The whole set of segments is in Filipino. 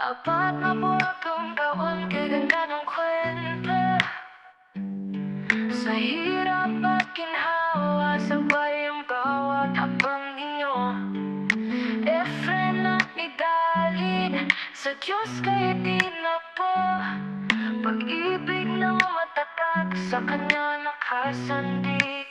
Apat na buwagong taon kay ganda ng kwenta Sa hirap at ginhawa Sabay ang bawat habang ninyo Efren at idalin Sa Diyos kayo di na po. Pag-ibig na matatag Sa Kanya nakasandig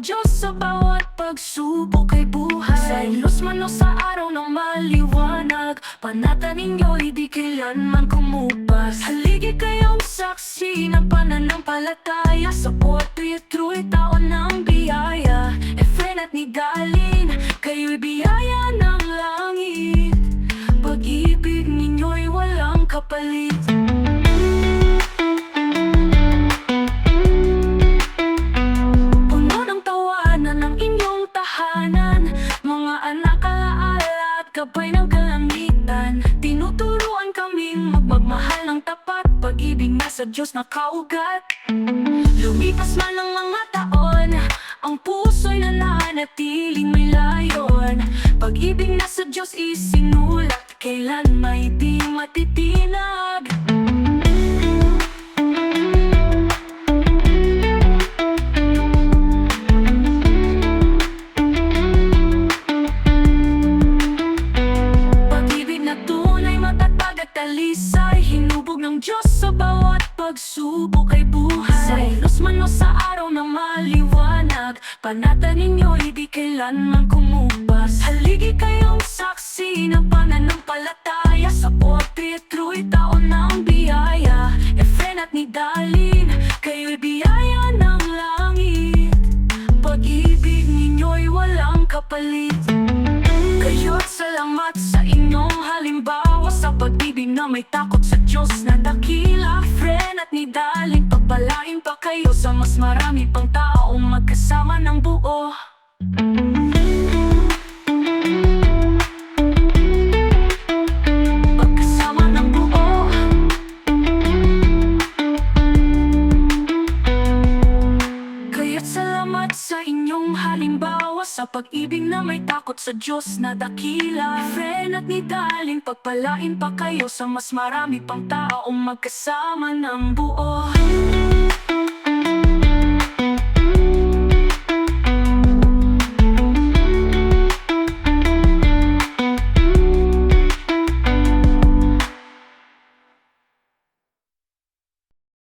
ng Diyos sa bawat pagsubok ay buhay. Sa ilos man o sa araw ng maliwanag Panata ninyo hindi kailanman kumupas. Haligi kayong saksi ng pananampalataya. Sa Puerto Tru'y taon ng biyaya. Efren at Nidalin, kayo'y biyaya ng langit. Pag-ibig ninyo'y walang kapalit sa Diyos nakaugat Lumipas man ang mga taon Ang puso'y nananatiling may layon. Pag-ibig na sa Diyos isinulat Kailan may di matitinag pagsubok ay buhay. Sa ilos man o sa araw na maliwanag Panata ninyo hindi kailanman kumupas. Haligi kayong saksi ng pananampalataya. Sa Puerto Tru'y taon ng biyaya. Efren at Nidalin, kayo'y biyaya ng langit. Pag-ibig ninyo'y walang kapalit. Kayo't salamat sa inyong halimbawa. Sa pag-ibig na may takot sa Diyos na dakila Nidaling pagpalain pa kayo Sa mas marami pang taong magkasama ng buo. Pagkasama ng buo. Salamat sa inyong halimbawa Sa pag-ibig na may takot sa Diyos na dakila. Friend at nidaling pagpalain pa kayo Sa mas marami pang taong magkasama ng buo